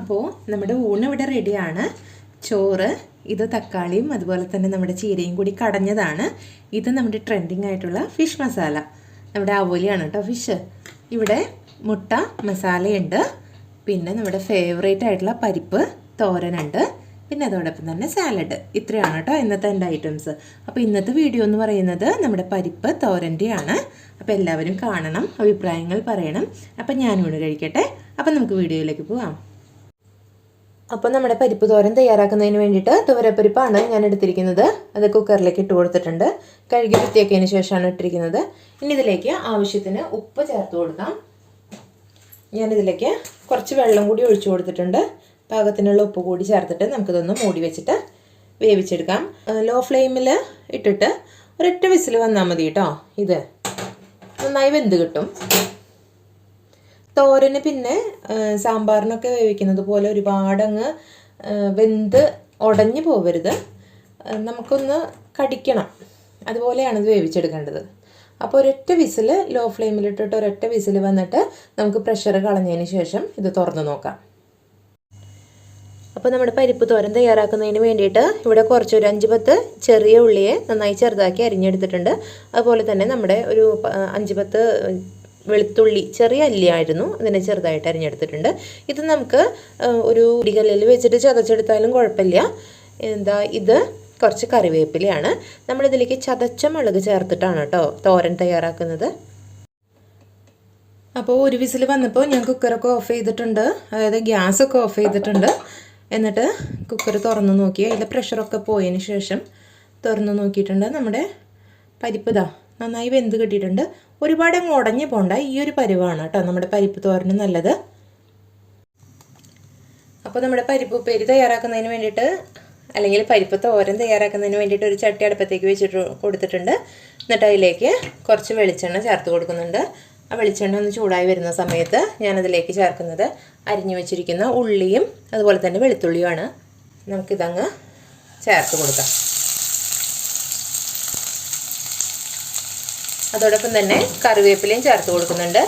അപ്പോൾ നമ്മുടെ ഊണ് ഇവിടെ റെഡിയാണ്. ചോറ് ഇത് തക്കാളിയും അതുപോലെ തന്നെ നമ്മുടെ ചീരയും കൂടി കടഞ്ഞതാണ്. ഇത് നമ്മുടെ ട്രെൻഡിങ് ആയിട്ടുള്ള ഫിഷ് മസാല നമ്മുടെ അവോലിയാണ് കേട്ടോ ഫിഷ് ഇവിടെ മുട്ട മസാലയുണ്ട് പിന്നെ നമ്മുടെ ഫേവറേറ്റ് ആയിട്ടുള്ള പരിപ്പ് തോരനുണ്ട്. പിന്നെ അതോടൊപ്പം തന്നെ സാലഡ് ഇത്രയാണ് കേട്ടോ ഇന്നത്തെ എന്റെ ഐറ്റംസ് അപ്പോൾ ഇന്നത്തെ വീഡിയോ എന്ന് പറയുന്നത് നമ്മുടെ പരിപ്പ് തോരന്റെയാണ്. അപ്പോൾ എല്ലാവരും കാണണം അഭിപ്രായങ്ങൾ പറയണം. അപ്പം ഞാനിവിടെ കഴിക്കട്ടെ. അപ്പം നമുക്ക് വീഡിയോയിലേക്ക് പോവാം. അപ്പോൾ നമ്മുടെ പരിപ്പ് തോരൻ തയ്യാറാക്കുന്നതിന് വേണ്ടിയിട്ട് തുവരപ്പരിപ്പാണ് ഞാൻ എടുത്തിരിക്കുന്നത്. അത് കുക്കറിലേക്ക് ഇട്ട് കൊടുത്തിട്ടുണ്ട്. കഴുകി വൃത്തിയാക്കിയതിന് ശേഷമാണ് ഇട്ടിരിക്കുന്നത്. ഇനി ഇതിലേക്ക് ആവശ്യത്തിന് ഉപ്പ് ചേർത്ത് കൊടുക്കാം. ഞാനിതിലേക്ക് കുറച്ച് വെള്ളം കൂടി ഒഴിച്ചു കൊടുത്തിട്ടുണ്ട്. പാകത്തിനുള്ള ഉപ്പ് കൂടി ചേർത്തിട്ട് നമുക്കിതൊന്ന് മൂടി വെച്ചിട്ട് വേവിച്ചെടുക്കാം. ലോ ഫ്ലെയിമിൽ ഇട്ടിട്ട് ഒരൊറ്റ വിസിൽ വന്നാൽ മതി കേട്ടോ. ഇത് നന്നായി വെന്ത് കിട്ടും. തോരന് പിന്നെ സാമ്പാറിനൊക്കെ വേവിക്കുന്നത് പോലെ ഒരുപാടങ്ങ് വെന്ത് ഉടഞ്ഞു പോവരുത്. നമുക്കൊന്ന് കടിക്കണം. അതുപോലെയാണ് ഇത് വേവിച്ചെടുക്കേണ്ടത്. അപ്പോൾ ഒരൊറ്റ വിസിൽ ലോ ഫ്ലെയിമിലിട്ടിട്ട് ഒരൊറ്റ വിസിൽ വന്നിട്ട് നമുക്ക് പ്രഷർ കളഞ്ഞതിന് ശേഷം ഇത് തുറന്ന് നോക്കാം. അപ്പോൾ നമ്മുടെ പരിപ്പ് തോരൻ തയ്യാറാക്കുന്നതിന് വേണ്ടിയിട്ട് ഇവിടെ കുറച്ച് ഒരു അഞ്ച് പത്ത് ചെറിയ ഉള്ളിയെ നന്നായി ചെറുതാക്കി അരിഞ്ഞെടുത്തിട്ടുണ്ട്. അതുപോലെ തന്നെ നമ്മുടെ ഒരു അഞ്ച് പത്ത് വെളുത്തുള്ളി ചെറിയ അല്ലിയായിരുന്നു. അതിനെ ചെറുതായിട്ട് അരിഞ്ഞെടുത്തിട്ടുണ്ട്. ഇത് നമുക്ക് ഒരു ഇടികല്ലിൽ വെച്ചിട്ട് ചതച്ചെടുത്താലും കുഴപ്പമില്ല. എന്താ ഇത് കുറച്ച് കറിവേപ്പിലയാണ്. നമ്മളിതിലേക്ക് ചതച്ച മുളക് ചേർത്തിട്ടാണ് കേട്ടോ തോരൻ തയ്യാറാക്കുന്നത്. അപ്പോൾ ഒരു വിസിൽ വന്നപ്പോൾ ഞാൻ കുക്കറൊക്കെ ഓഫ് ചെയ്തിട്ടുണ്ട്. അതായത് ഗ്യാസൊക്കെ ഓഫ് ചെയ്തിട്ടുണ്ട്. എന്നിട്ട് കുക്കർ തുറന്ന് നോക്കി. അതിലെ പ്രഷറൊക്കെ പോയതിന് ശേഷം തുറന്ന് നോക്കിയിട്ടുണ്ട് നമ്മുടെ പരിപ്പ് ഇതാ നന്നായി വെന്ത് കിട്ടിയിട്ടുണ്ട്. ഒരുപാട് അങ്ങ് ഉടഞ്ഞു പോകണ്ട ഈ ഒരു പരിവാണ് കേട്ടോ നമ്മുടെ പരിപ്പ് തോരന് നല്ലത്. അപ്പോൾ നമ്മുടെ പരിപ്പ് ഉപ്പേരി തയ്യാറാക്കുന്നതിന് വേണ്ടിയിട്ട് അല്ലെങ്കിൽ പരിപ്പ് തോരൻ തയ്യാറാക്കുന്നതിന് വേണ്ടിയിട്ട് ഒരു ചട്ടി അടുപ്പത്തേക്ക് വെച്ചിട്ട് കൊടുത്തിട്ടുണ്ട്. എന്നിട്ട് അതിലേക്ക് കുറച്ച് വെളിച്ചെണ്ണ ചേർത്ത് കൊടുക്കുന്നുണ്ട്. ആ വെളിച്ചെണ്ണ ഒന്ന് ചൂടായി വരുന്ന സമയത്ത് ഞാനതിലേക്ക് ചേർക്കുന്നത് അരിഞ്ഞു വെച്ചിരിക്കുന്ന ഉള്ളിയും അതുപോലെ തന്നെ വെളുത്തുള്ളിയുമാണ്. നമുക്കിതങ്ങ് ചേർത്ത് കൊടുക്കാം. അതോടൊപ്പം തന്നെ കറിവേപ്പിലയും ചേർത്ത് കൊടുക്കുന്നുണ്ട്.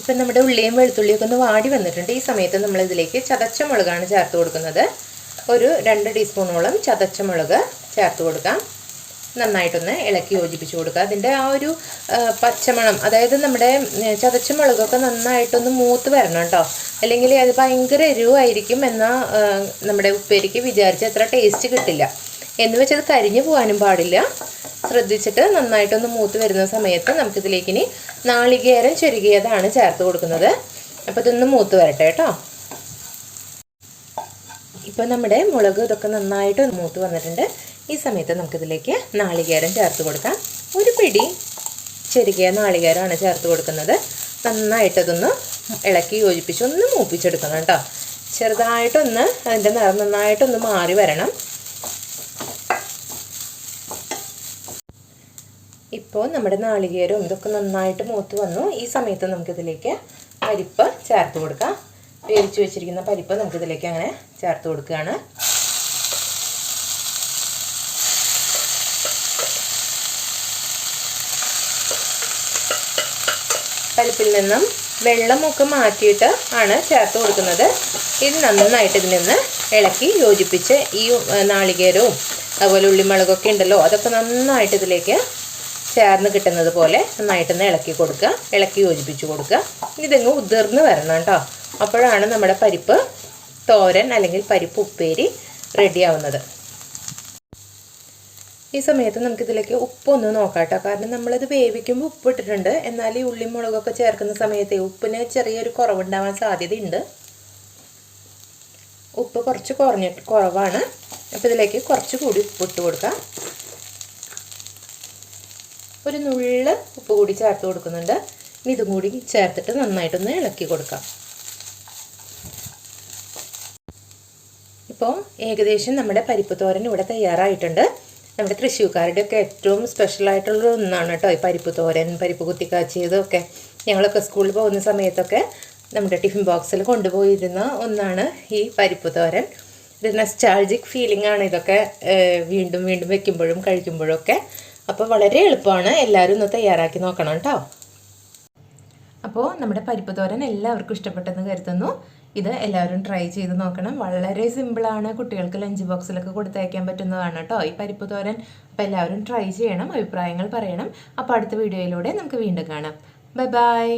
ഇപ്പം നമ്മുടെ ഉള്ളിയും വെളുത്തുള്ളിയൊക്കെ ഒന്ന് വാടി വന്നിട്ടുണ്ട്. ഈ സമയത്ത് നമ്മൾ ഇതിലേക്ക് ചതച്ച മുളകാണ് ചേർത്ത് കൊടുക്കുന്നത്. ഒരു രണ്ട് ടീസ്പൂണോളം ചതച്ച മുളക് ചേർത്ത് കൊടുക്കാം. നന്നായിട്ടൊന്ന് ഇളക്കി യോജിപ്പിച്ച് കൊടുക്കുക. അതിന്റെ ആ ഒരു പച്ചമണം അതായത് നമ്മുടെ ചതച്ച മുളകൊക്കെ നന്നായിട്ടൊന്ന് മൂത്ത് വരണം കേട്ടോ. അല്ലെങ്കിൽ അത് ഭയങ്കര എരിവായിരിക്കും എന്നാൽ നമ്മുടെ ഉപ്പേരിക്ക് വിചാരിച്ച അത്ര ടേസ്റ്റ് കിട്ടില്ല. എന്ന് വെച്ചത് കരിഞ്ഞു പോകാനും പാടില്ല. ശ്രദ്ധിച്ചിട്ട് നന്നായിട്ടൊന്ന് മൂത്ത് വരുന്ന സമയത്ത് നമുക്കിതിലേക്ക് ഇനി നാളികേരം ചുരുകിയതാണ് ചേർത്ത് കൊടുക്കുന്നത്. അപ്പോൾ ഇതൊന്ന് മൂത്ത് വരട്ടെ കേട്ടോ. ഇപ്പോൾ നമ്മുടെ മുളക് ഇതൊക്കെ നന്നായിട്ട് മൂത്ത് വന്നിട്ടുണ്ട്. ഈ സമയത്ത് നമുക്കിതിലേക്ക് നാളികേരം ചേർത്ത് കൊടുക്കാം. ഒരു പിടി ചെറുകിയ നാളികേരമാണ് ചേർത്ത് കൊടുക്കുന്നത്. നന്നായിട്ടതൊന്ന് ഇളക്കി യോജിപ്പിച്ച് ഒന്ന് മൂപ്പിച്ചെടുക്കണം കേട്ടോ. ചെറുതായിട്ടൊന്ന് അതിന്റെ നിറം നന്നായിട്ടൊന്ന് മാറി വരണം. ഇപ്പോൾ നമ്മുടെ നാളികേരവും ഇതൊക്കെ നന്നായിട്ട് മൂത്ത് വന്നു. ഈ സമയത്ത് നമുക്കിതിലേക്ക് പരിപ്പ് ചേർത്ത് കൊടുക്കാം. വേവിച്ച് വെച്ചിരിക്കുന്ന പരിപ്പ് നമുക്കിതിലേക്ക് അങ്ങനെ ചേർത്ത് കൊടുക്കുകയാണ്. പരിപ്പിൽ നിന്നും വെള്ളമൊക്കെ മാറ്റിയിട്ട് ആണ് ചേർത്ത് കൊടുക്കുന്നത്. ഇത് നന്നായിട്ട് ഇതിൽ നിന്ന് ഇളക്കി യോജിപ്പിച്ച് ഈ നാളികേരവും അതുപോലെ ഉള്ളിമുളകൊക്കെ ഉണ്ടല്ലോ അതൊക്കെ നന്നായിട്ട് ഇതിലേക്ക് ചേർന്ന് കിട്ടുന്നത് പോലെ നന്നായിട്ടൊന്ന് ഇളക്കി കൊടുക്കുക. ഇളക്കി യോജിപ്പിച്ച് കൊടുക്കുക. ഇതങ്ങ് ഉതിർന്ന് വരണം കേട്ടോ. അപ്പോഴാണ് നമ്മുടെ പരിപ്പ് തോരൻ അല്ലെങ്കിൽ പരിപ്പ് ഉപ്പേരി റെഡിയാവുന്നത് ഈ സമയത്ത് നമുക്കിതിലേക്ക് ഉപ്പൊന്ന് നോക്കാം കേട്ടോ കാരണം നമ്മളിത് വേവിക്കുമ്പോൾ ഉപ്പ് ഇട്ടിട്ടുണ്ട് എന്നാൽ ഈ ഉള്ളി മുളകൊക്കെ ചേർക്കുന്ന സമയത്ത് ഉപ്പിന് ചെറിയൊരു കുറവുണ്ടാവാൻ സാധ്യതയുണ്ട്. ഉപ്പ് കുറച്ച് കുറഞ്ഞിട്ട് കുറവാണ്. അപ്പോൾ ഇതിലേക്ക് കുറച്ച് കൂടി ഉപ്പ് ഇട്ട് കൊടുക്കാം. ഒരു നുള്ള് ഉപ്പ് കൂടി ചേർത്ത് കൊടുക്കുന്നുണ്ട്. ഇനി ഇതും കൂടി ചേർത്തിട്ട് നന്നായിട്ടൊന്ന് ഇളക്കി കൊടുക്കാം. ഇപ്പോൾ ഏകദേശം നമ്മുടെ പരിപ്പ് തോരൻ ഇവിടെ തയ്യാറായിട്ടുണ്ട്. നമ്മുടെ തൃശ്ശൂർക്കാരുടെയൊക്കെ ഏറ്റവും സ്പെഷ്യൽ ആയിട്ടുള്ള ഒന്നാണ് കേട്ടോ ഈ പരിപ്പ് തോരൻ പരിപ്പ് കുത്തിക്കാച്ചിയതൊക്കെ. ഞങ്ങളൊക്കെ സ്കൂളിൽ പോകുന്ന സമയത്തൊക്കെ നമ്മുടെ ടിഫിൻ ബോക്സിൽ കൊണ്ടുപോയിരുന്ന ഒന്നാണ് ഈ പരിപ്പ് തോരൻ. ഒരു നെസ്റ്റാൾജിക് ഫീലിംഗ് ആണ് ഇതൊക്കെ വീണ്ടും വീണ്ടും വെക്കുമ്പോഴും കഴിക്കുമ്പോഴും ഒക്കെ അപ്പോൾ വളരെ എളുപ്പമാണ് എല്ലാവരും ഒന്ന് തയ്യാറാക്കി നോക്കണം കേട്ടോ. അപ്പോൾ നമ്മുടെ പരിപ്പ് തോരൻ എല്ലാവർക്കും ഇഷ്ടപ്പെട്ടെന്ന് കരുതുന്നു. ഇത് എല്ലാവരും ട്രൈ ചെയ്ത് നോക്കണം. വളരെ സിമ്പിളാണ് കുട്ടികൾക്ക് ലഞ്ച് ബോക്സിലൊക്കെ കൊടുത്തയക്കാൻ പറ്റുന്നതാണ് കേട്ടോ. ഈ പരിപ്പ് തോരൻ അപ്പോൾ എല്ലാവരും ട്രൈ ചെയ്യണം അഭിപ്രായങ്ങൾ പറയണം. അപ്പോൾ അടുത്ത വീഡിയോയിലൂടെ നമുക്ക് വീണ്ടും കാണാം. Bye bye